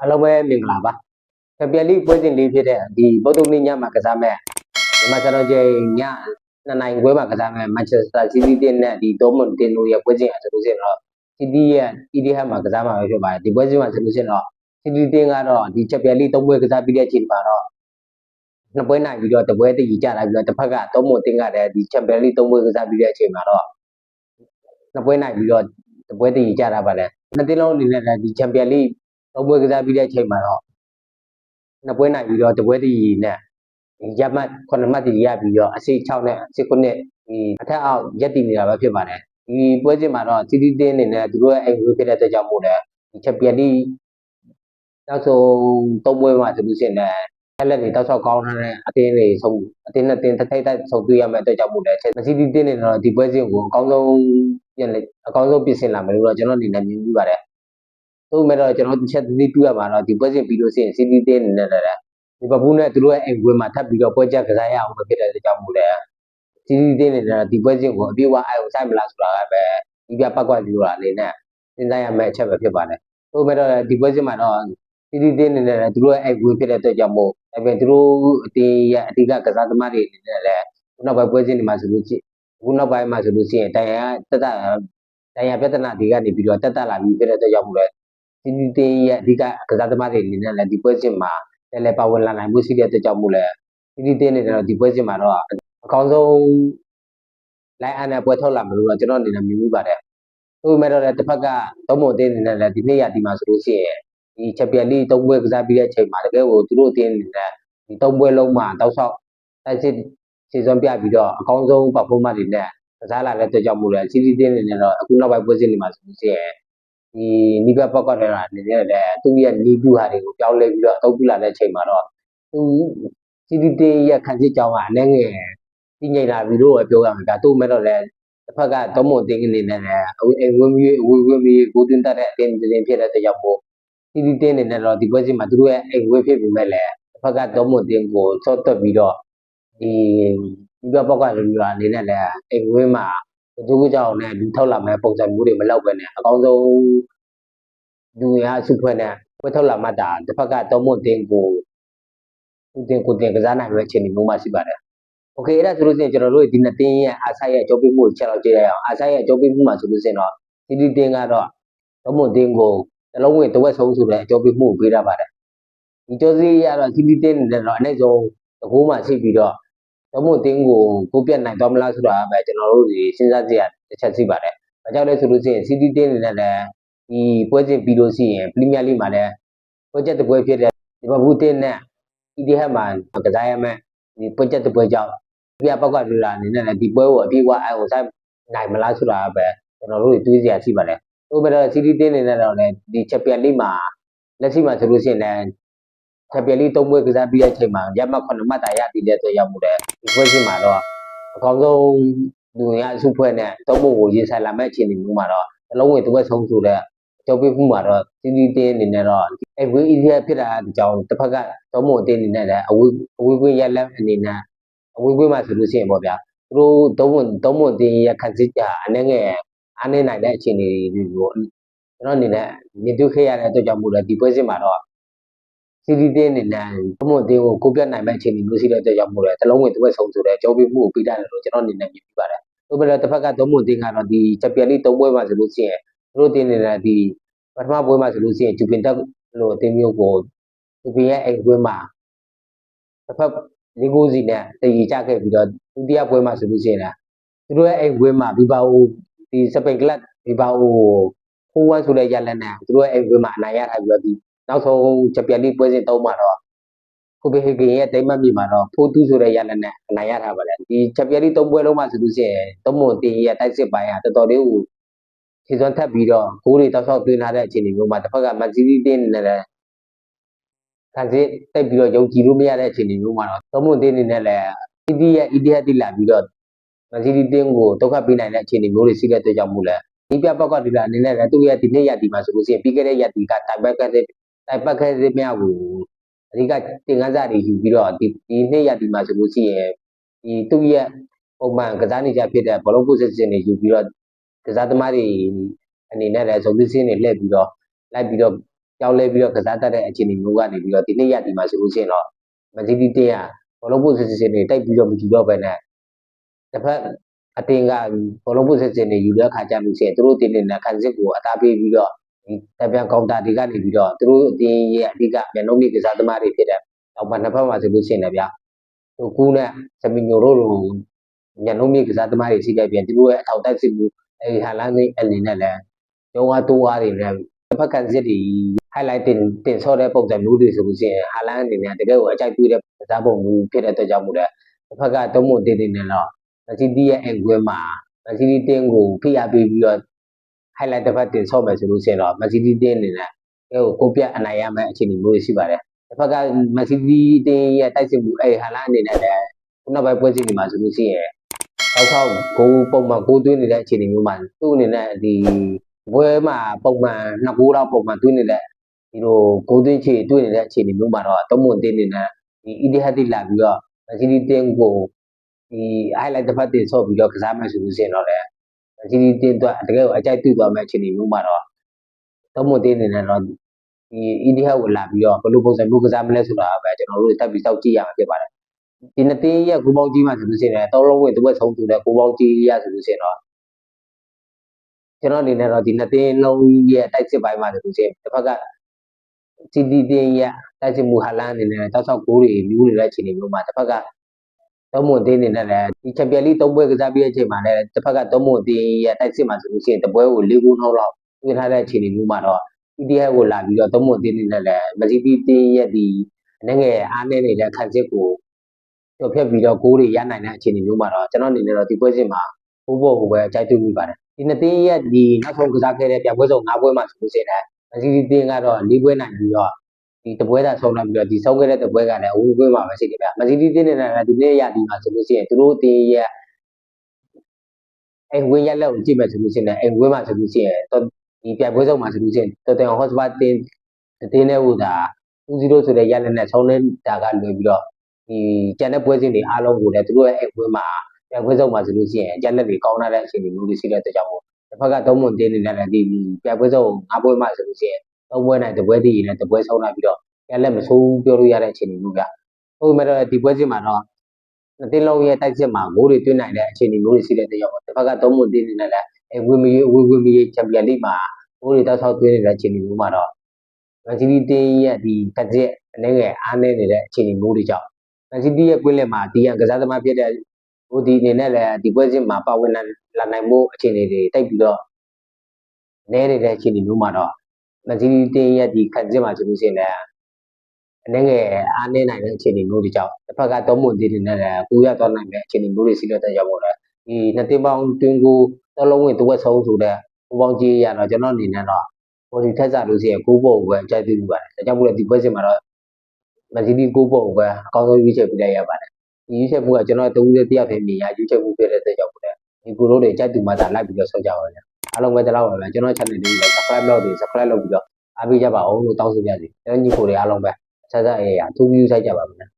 အားလုံးပဲမင်္ဂလာပါချန်ပီယံလိပွဲစဉ်လေးဖြစ်တဲ့ဒီဗုဒ္ဓနေ့ညမှာကစားမဲ့ဒီမှာကျွန်တော်ကျညနှစ်နိုင်ပွဲမှာကစားမဲ့မန်ချက်စတာစီးတီးတင်းနဲ့ဒီဒေါမွန်တင်တို့ရဲ့ပွဲစဉ်အဆိုလို့ရှိရင်တော့စီးတီးရဲ့ EDH မှာကစားမှာပဲဖြစ်ပါတယ်ဒီပွဲစဉ်မှာဆိုလို့ရှိရင်တော့စီးတီးတင်းကတော့ဒီချန်ပီယံလိသုံးပွဲကစားပြီးတဲ့အချိန်မှာတော့နှစ်ပွဲနိုင်ပြီးတော့တပွဲတည်ကြလာပြီးတော့တစ်ဖက်ကဒေါမွန်တင်ကလည်းဒီချန်ပီယံလိသုံးပွဲကစားပြီးတဲ့အချိန်မှာတော့နှစ်ပွဲနိုင်ပြီးတော့တပွဲတည်ကြတာပါလေနှစ်တင်းလုံးအနေနဲ့လည်းဒီချန်ပီယံလိ သုံးပွဲကစားပြီးတဲ့အချိန်မှာတော့နှစ်ပွဲနိုင်ပြီးတော့တပွဲတည်းနဲ့ရမှတ်9မှတ်တည်းရပြီးတော့အစိ6နဲ့အစိ9နဲ့ဒီအထက်အောက်ရက်တည်နေတာပဲဖြစ်ပါတယ်ဒီပွဲစဉ်မှာတော့စီတီတင်းအနေနဲ့သူတို့ရဲ့အိမ်ဝေးဖြစ်တဲ့အတွက်ကြောင့်မို့လဲဒီချန်ပီယံလိနောက်ဆုံးသုံးပွဲမှာဆိုလို့ရှိရင်လည်းအဲ့လက်တွေတောက်လျှောက်ကောင်းထားတဲ့အတင်းတွေဆုံးအတင်းနဲ့တင်းတစ်ထိုက်တိုက်ဆုံးတွေ့ရမယ့်အတွက်ကြောင့်မို့လဲစီတီတင်းနေတော့ဒီပွဲစဉ်ကိုအကောင်းဆုံးပြင်လေအကောင်းဆုံးပြင်ဆင်လာမယ်လို့တော့ကျွန်တော်အနေနဲ့မြင်ပြီးပါတယ် သို့မဲ့တော့ကျွန်တော်တစ်ချက်သတိပြုရမှာတော့ဒီပွဲစဉ်ပြီးလို့ရှိရင်စီးတီးတင်းအနေနဲ့လည်းဒီဘဘူးနဲ့သူတို့ရဲ့အိမ်ကွင်းမှာထပ်ပြီးတော့ပွဲချက်ကစားရအောင်ဖြစ်တဲ့ကြောင့်မို့လဲစီးတီးတင်းအနေနဲ့ဒီပွဲစဉ်ကိုအပြည့်အဝအာရုံစိုက်မလားဆိုတာကပဲဒီပြပတ်ကွက်လိုတာအနေနဲ့စဉ်းစားရမယ့်အချက်ပဲဖြစ်ပါတယ်။သို့မဲ့တော့ဒီပွဲစဉ်မှာတော့စီးတီးတင်းအနေနဲ့သူတို့ရဲ့အိမ်ကွင်းဖြစ်တဲ့အတွက်ကြောင့်မို့အဲ့ပဲသူတို့အတင်းရဲ့အဓိကကစားသမားတွေအနေနဲ့လည်းခုနောက်ပိုင်းပွဲစဉ်တွေမှာဆိုလို့ရှိရင်ခုနောက်ပိုင်းမှာဆိုလို့ရှိရင်တိုင်ရတက်တာတိုင်ရပြဿနာတွေကနေပြီးတော့တက်တက်လာပြီးဖြစ်တဲ့အတွက်ကြောင့်မို့လဲ စီတီတင်းရဲ့အဓိကကစားသမားတွေအနေနဲ့လည်းဒီပွဲစဉ်မှာလည်းလည်းပါဝင်လာနိုင်မှုရှိတဲ့အတွက်ကြောင့်မို့လဲစီတီတင်းအနေနဲ့တော့ဒီပွဲစဉ်မှာတော့အကောင်းဆုံးလိုင်းအန်နဲ့ပွဲထုတ်လာမလို့တော့ကျွန်တော်အနေနဲ့မြင်မိပါတယ်။သို့ပေမဲ့တော့လည်းတစ်ဖက်ကသုံးပုံတင်းအနေနဲ့လည်းဒီနေ့ရဒီမှာဆိုလို့ရှိရင်ဒီချန်ပီယံလိသုံးပွဲကစားပြီးတဲ့အချိန်မှာတကယ်ကိုသူတို့အတင်းအနေနဲ့ဒီသုံးပွဲလုံးမှာတောက်လျှောက်တိုက်စစ်စီဇန်ပြပြီးတော့အကောင်းဆုံး performance တွေနဲ့ကစားလာတဲ့အတွက်ကြောင့်မို့လဲစီတီတင်းအနေနဲ့တော့အခုနောက်ပိုင်းပွဲစဉ်တွေမှာဆိုလို့ရှိရင် ဒီနိဗ္ဗာန်ပောက်ကတဲ့အနေနဲ့လည်းသူ့ရဲ့နိဗ္ဗာန်တွေကိုပြောင်းလဲပြီးတော့အသုံးပြုလာတဲ့အချိန်မှာတော့သူစီတီတေရဲ့ခံစစ်ကြောင်းကအလည်းငယ်ကြီးငိမ့်လာပြီလို့ပဲပြောရမှာဒါသူ့မဲ့တော့လည်းတစ်ဖက်ကသုံးမတင်အနေနဲ့လည်းအိမ်ဝင်းမျိုးအဝေးဝင်းမျိုးကိုတင်တတ်တဲ့အတင်းတင်းဖြစ်တဲ့တရားမို့စီတီတေအနေနဲ့တော့ဒီပွဲစဉ်မှာသူတို့ရဲ့အိမ်ဝင်းဖြစ်ပြီးမဲ့လည်းတစ်ဖက်ကသုံးမတင်ကိုစော့တက်ပြီးတော့ဒီနိဗ္ဗာန်ပောက်ကလူလာအနေနဲ့လည်းအိမ်ဝင်းမှာ သူတို့ကြောင့်လည်းလူထောက်လာမဲ့ပုံစံမျိုးတွေမလောက်ပဲနဲ့အကောင်းဆုံးလူရအစုဖွဲ့နဲ့ဝတ်ထုတ်လာမှတာတစ်ဖက်ကတောမွန်တင်ကိုသူတင်ကိုတင်ကစားနိုင်တဲ့အခြေအနေမျိုးမှရှိပါတယ်။ Okay အဲ့ဒါဆိုလို့ရှိရင်ကျွန်တော်တို့ဒီနှစ်တင်းရဲ့အားဆိုင်ရဲ့အကျိုးပေးမှုကိုချက်တော့ကြည့်ရအောင်အားဆိုင်ရဲ့အကျိုးပေးမှုမှာဆိုလို့ရှိရင်တော့ဒီဒီတင်းကတော့တောမွန်တင်ကိုနှလုံးဝင်တစ်ဝက်ဆုံးဆိုတဲ့အကျိုးပေးမှုကိုပေးရပါတယ်။ဒီကျိုးစီရတော့ဒီဒီတင်းနဲ့တော့အနည်းဆုံးတကူမှရှိပြီးတော့ တောမွန်တင်ကိုကိုပြတ်နိုင်တော့မလားဆိုတာပဲကျွန်တော်တို့ဒီစဉ်းစားကြည့်ရတစ်ချက်ရှိပါတယ်။ဒါကြောင့်လဲဆိုလို့ရှိရင်စီတီတင်းနဲ့လည်းဒီပွဲစဉ်ပြီးလို့ရှိရင်ပရီးမီးယားလိမှာလည်းပွဲချက်တစ်ပွဲဖြစ်တဲ့ဒီဘဘူးတင်းနဲ့ EDH မှာကစားရမယ်ဒီပွဲချက်တစ်ပွဲကြောင့်ပြပောက်ကလူလာအနေနဲ့လည်းဒီပွဲကိုအပြည့်အဝအအောင်ဆိုင်နိုင်မလားဆိုတာပဲကျွန်တော်တို့တွေတွေးစရာရှိပါတယ်။ဒါပေမဲ့စီတီတင်းနေနဲ့တော့လည်းဒီချန်ပီယံလိမှာလက်ရှိမှာဆိုလို့ရှိရင်လည်း ချန်ပီယံလိသုံးပွဲကစားပြီးတဲ့အချိန်မှာရမှတ်9မှတ်တာရပြီးတဲ့အတွက်ရောက်မှုတဲ့ဒီပွဲစဉ်မှာတော့အကောင်းဆုံးလူရအစုဖွဲ့နဲ့သုံးဖို့ကိုရင်ဆိုင်လာမဲ့အခြေအနေမျိုးမှာတော့အလုံးဝင်တစ်ဝက်ဆုံးဆိုတဲ့ကြောက်ပေးမှုမှာတော့စီစီတင်းအနေနဲ့တော့အဲဝေးအီဒီယာဖြစ်တာဒီကြောင်တစ်ဖက်ကသုံးမအတင်းအနေနဲ့လည်းအဝေးအဝေးကွင်းရက်လက်အနေနဲ့အဝေးကွင်းမှာဆိုလို့ရှိရင်ပေါ့ဗျာသူတို့သုံးမသုံးမအတင်းရဲ့ခန်းစစ်ကြအနေငယ်အားနေနိုင်တဲ့အခြေအနေတွေကိုကျွန်တော်အနေနဲ့မြင်တွေ့ခဲ့ရတဲ့အတွက်ကြောင့်မို့လို့ဒီပွဲစဉ်မှာတော့ စီစီတင်းအနေနဲ့သုံးမအတင်းကိုကိုပြတ်နိုင်မဲ့အခြေအနေမျိုးရှိတဲ့အတွက်ကြောင့်မို့လို့တလုံးဝင်တစ်ဝက်ဆုံးဆိုတဲ့ကြောက်ပေးမှုကိုပေးတယ်လို့ကျွန်တော်အနေနဲ့မြင်ပြပါတယ်။ဒါပေမဲ့တစ်ဖက်ကသုံးမအတင်းကတော့ဒီချန်ပီယံလိသုံးပွဲမှာဆိုလို့ရှိရင်သူတို့တင်းနေတဲ့ဒီပထမပွဲမှာဆိုလို့ရှိရင်ဂျူပင်တက်လို့အသင်းမျိုးကိုဂျူပင်ရဲ့အိမ်ပွဲမှာတစ်ဖက်လေးကိုစီနဲ့တည်ကြခဲ့ပြီးတော့ဒုတိယပွဲမှာဆိုလို့ရှိရင်လည်းသူတို့ရဲ့အိမ်ပွဲမှာဘီဘာအိုဒီစပိန်ကလပ်ဘီဘာအိုကိုဖိုးဝမ်ဆိုတဲ့ရလက်နဲ့သူတို့ရဲ့အိမ်ပွဲမှာအနိုင်ရထားပြီးတော့ဒီ နောက်ဆုံးချန်ပီယံလိပွဲစဉ်သုံးမှာတော့ကိုပေဟေဂင်ရဲ့တိမ်မတ်မြေမှာတော့ဖိုးတူးဆိုတဲ့ရလက်နဲ့အနိုင်ရထားပါတယ်ဒီချန်ပီယံလိသုံးပွဲလုံးမှာဆိုလို့ရှိရင်သုံးမွန်တင်ရဲ့တိုက်စစ်ပိုင်းကတော်တော်လေးကိုခြေစွမ်းထပ်ပြီးတော့ဂိုးတွေတောက်လျှောက်သွင်းထားတဲ့အခြေအနေမျိုးမှာတစ်ဖက်ကမန်စီးတီးတင်းနေတယ်ခံစစ်တက်ပြီးတော့ယုံကြည်လို့မရတဲ့အခြေအနေမျိုးမှာတော့သုံးမွန်တင်းနေနဲ့လည်းအီဒီရဲ့ EDH တိလာပြီးတော့မန်စီးတီးတင်းကိုဒုက္ခပေးနိုင်တဲ့အခြေအနေမျိုးတွေရှိတဲ့အတွက်ကြောင့်မို့လဲဒီပြပောက်ကဒီလာအနေနဲ့လည်းသူ့ရဲ့ဒီနေ့ရက်ဒီမှာဆိုလို့ရှိရင်ပြီးခဲ့တဲ့ရက်ဒီကတိုင်ပတ်ခဲ့တဲ့ တိုင်ပတ်ခဲ့တဲ့မြောက်ကိုအဓိကတင်ကန်းစားတွေယူပြီးတော့ဒီဒီနေ့ရက်ဒီမှာဆိုလို့ရှိရင်ဒီသူ့ရဲ့ပုံမှန်ကစားနေကြဖြစ်တဲ့ဘောလုံး position တွေယူပြီးတော့ကစားသမားတွေအနေနဲ့လည်းဇုံသစ်စင်းတွေလှည့်ပြီးတော့လိုက်ပြီးတော့ကြောင်းလဲပြီးတော့ကစားတတ်တဲ့အခြေအနေမျိုးကနေပြီးတော့ဒီနေ့ရက်ဒီမှာဆိုလို့ရှိရင်တော့မန်စီးတီးတင်းကဘောလုံးပို့စစ်စစ်တွေတိုက်ပြီးတော့မကြည့်တော့ပဲနဲ့တစ်ဖက်အတင်းကဘောလုံးပို့စစ်စစ်တွေယူတဲ့ခါကြလို့ရှိရင်သူတို့တင်းနေတဲ့ခံစစ်ကိုအသားပေးပြီးတော့ ဒီတပြန်ကောင်တာတွေကနေပြီးတော့သူတို့အတင်းရဲ့အဓိကမျက်နှာမြကစားသမားတွေဖြစ်တဲ့တော့ဘာနှစ်ဖက်မှာဆိုလို့ရှိရင်လည်းဗျာသူကူးနဲ့စမီညိုတို့လိုမျက်နှာမြကစားသမားတွေရှိတဲ့ပြင်သူတို့ရဲ့အထောက်တက်စစ်မှုအဲဒီဟာလန်းလေးအနေနဲ့လည်းကျောင်းအားတိုးအားတွေနဲ့တစ်ဖက်ကန်စစ်တွေ highlight တင်တင်ဆော့တဲ့ပုံစံမျိုးတွေဆိုလို့ရှိရင်ဟာလန်အနေနဲ့တကယ်ကိုအကြိုက်တွေ့တဲ့ကစားပုံမျိုးဖြစ်တဲ့အတွက်ကြောင့်မို့လဲတစ်ဖက်ကသုံးမတင်တင်နေတော့မက်ဆီတီရဲ့အင်ကွဲမှာမက်ဆီတီတင်းကိုဖိအားပေးပြီးတော့ highlight တစ်ဖက်တင်ဆော့မယ်ဆိုလို့ရှိရင်တော့မက်ဆီတီတင်းအနေနဲ့အဲကိုကိုပြတ်အနိုင်ရမယ့်အခြေအနေမျိုးတွေရှိပါတယ်တစ်ဖက်ကမက်ဆီတီတင်းရဲ့တိုက်စစ်မှုအဲဟာလန်အနေနဲ့လည်းခုနကပဲပွဲစဉ်ဒီမှာဆိုလို့ရှိရင်တောက်ချောက်ဂိုးပုံမှန်ဂိုးသွင်းနေတဲ့အခြေအနေမျိုးမှာသူ့အနေနဲ့ဒီဘွဲမှာပုံမှန်နှစ်ဂိုးတော့ပုံမှန်သွင်းနေတဲ့ဒီလိုကိုသွင်းချေတွေ့နေတဲ့အခြေအနေမျိုးမှာတော့သုံးမွန်တင်းနေနဲ့ဒီ EDH တိလာပြီးတော့မက်ဆီတီတင်းကိုဒီ highlight တစ်ဖက်တင်ဆော့ပြီးတော့ကစားမယ်ဆိုလို့ရှိရင်တော့လေ မက်ဆီတီတင်းတော့တကယ်ကိုအကြိုက်တွေ့သွားမယ့်အခြေအနေမျိုးမှာတော့သုံးမွန်တင်းနေနဲ့တော့ဒီ EDH ကိုလာပြီးတော့ဘယ်လိုပုံစံမျိုးကစားမလဲဆိုတာပဲကျွန်တော်တို့တက်ပြီးစောင့်ကြည့်ရမှာဖြစ်ပါတယ်ဒီနှစ်တင်းရဲ့ကိုပေါင်းကြီးမှဆိုလို့ရှိရင်တော့လုံးဝင်တစ်ဝက်ဆုံးသူတဲ့ကိုပေါင်းကြီးရဆိုလို့ရှိရင်တော့ကျွန်တော်အနေနဲ့တော့ဒီနှစ်တင်းလုံးရဲ့တိုက်စစ်ပိုင်းမှာဆိုလို့ရှိရင်တစ်ဖက်ကစီတီတင်ရတိုက်စစ်မှုဟာလန်အနေနဲ့တောက်ချောက်ကိုးတွေမြူးနေတဲ့အခြေအနေမျိုးမှာတစ်ဖက်က သုံးမွန်တင်းနေနဲ့လည်းဒီချန်ပီယံလိသုံးပွဲကစားပြီးတဲ့အချိန်မှာလည်းတစ်ဖက်ကသုံးမွန်တင်းရတိုက်စစ်မှာဆိုလို့ရှိရင်တပွဲကို၄ခုနှောက်လောက်တွင်းထားတဲ့အခြေအနေမျိုးမှာတော့ EDF ကိုလာပြီးတော့သုံးမွန်တင်းနေနဲ့လည်းမစီတီတင်းရဲ့ဒီအနေငယ်အားနေနေတဲ့ခံစစ်ကိုကျော်ဖြတ်ပြီးတော့ကိုးတွေရနိုင်တဲ့အခြေအနေမျိုးမှာတော့ကျွန်တော်အနေနဲ့တော့ဒီပွဲစဉ်မှာဘိုးဘော်ကိုပဲအကြိုက်တွေ့မိပါတယ်ဒီနှစ်တင်းရဲ့ဒီနောက်ဆုံးကစားခဲ့တဲ့ပြပွဲစုံ၅ပွဲမှာဆိုလို့ရှိရင်လည်းမစီတီတင်းကတော့၄ပွဲနိုင်ပြီးတော့ ဒီတပွဲသာဆုံးလာပြီးတော့ဒီဆုံးခဲ့တဲ့တပွဲကလည်းအဝူပွဲမှာပဲရှိတယ်ဗျမစီတီတင်းနေတဲ့ကဒီနေ့ရဒီမှာဆိုလို့ရှိရင်သူတို့တင်းရဲ့အိမ်ဝင်ရက်လက်ကိုကြည့်မယ်ဆိုလို့ရှိရင်အိမ်ဝင်မှာဆိုလို့ရှိရင်တော့ဒီပြပွဲဆုံးမှာဆိုလို့ရှိရင်တော်တယ်ဟော့စပါတင်းတင်းနဲ့ဟိုဒါ2-0ဆိုတဲ့ရက်လက်နဲ့ဆုံးနေတာကလွယ်ပြီးတော့ဒီကျန်တဲ့ပွဲစဉ်တွေအားလုံးကိုလည်းသူတို့ရဲ့အိမ်ဝင်မှာပြပွဲဆုံးမှာဆိုလို့ရှိရင်ရက်လက်တွေကောင်းလာတဲ့အခြေအနေမျိုးတွေရှိတဲ့အတွက်ကြောင့်မို့တစ်ဖက်ကသုံးမွန်တင်းနေတဲ့လည်းဒီပြပွဲဆုံးငါးပွဲမှာဆိုလို့ရှိရင် သုံးပွဲနိုင်တစ်ပွဲတည်ရင်လည်းတစ်ပွဲဆုံးလာပြီးတော့ရလက်မဆိုးပြောလို့ရတဲ့အခြေအနေမျိုးဗျ။ဟုတ်မဲ့တော့ဒီပွဲစဉ်မှာတော့နှစ်တင်းလုံးရဲ့တိုက်စစ်မှာဂိုးတွေတွင်းနိုင်တဲ့အခြေအနေမျိုးတွေရှိတဲ့တရားပေါ့။တစ်ဖက်ကသုံးမွန်တင်းနေနဲ့လည်းအဲဝင်းမီဝင်းဝင်းမီချန်ပီယံလိမှာဂိုးတွေတောက်ဆောက်တွင်းနေတဲ့အခြေအနေမျိုးမှာတော့မန်စီးတီးတင်းရဲ့ဒီကကြက်အနေငယ်အားနေနေတဲ့အခြေအနေမျိုးတွေကြောင့်မန်စီးတီးရဲ့ကွင်းလယ်မှာဒီရန်ကစားသမားဖြစ်တဲ့ဟိုဒီအနေနဲ့လည်းဒီပွဲစဉ်မှာပါဝင်လာနိုင်မှုအခြေအနေတွေတိုက်ပြီးတော့နဲနေတဲ့အခြေအနေမျိုးမှာတော့ မန်စီးတီးတင်းရဲ့ဒီခံစစ်မှာဆိုလို့ရှိရင်လည်းအနေငယ်အားနေနိုင်တဲ့အခြေအနေမျိုးတွေကြောင့်တစ်ဖက်ကသုံးမွန်သေးတယ်နဲ့လည်းကူရသွားနိုင်တဲ့အခြေအနေမျိုးတွေရှိတဲ့အတွက်ကြောင့်မို့လဲဒီနှစ်တင်းပေါင်းတွင်းကိုသလုံးဝင်တစ်ဝက်ဆုံးဆိုတဲ့ပူပေါင်းကြီးရတော့ကျွန်တော်အနေနဲ့တော့ဘော်ဒီထက်စားလို့ရှိရင်ကိုးပုံပဲအကြိုက်သိပြီးပါတယ်ဒါကြောင့်မို့လဲဒီပွဲစဉ်မှာတော့မန်စီးတီးကိုးပုံပဲအကောင်းဆုံးရွေးချယ်ပေးလိုက်ရပါတယ်ဒီရွေးချယ်မှုကကျွန်တော်တူဦးတဲ့တရားဖြစ်နေရရွေးချယ်မှုဖြစ်တဲ့အတွက်ကြောင့်မို့လဲဒီကိုလို့တွေအကြိုက်တူမှသာလိုက်ပြီးတော့ဆောက်ကြပါမယ် အားလုံးပဲတလောက်ပါပဲကျွန်တော် channel လေးကို subscribe လုပ်ပြီး subscribe လုပ်ပြီးတော့အားပေးကြပါအောင်လို့တောင်းဆိုပါရစေ။ကျွန်တော်ညီကိုတွေအားလုံးပဲဆက်ဆက်အေးရအထူး view ဆိုင်ကြပါမယ်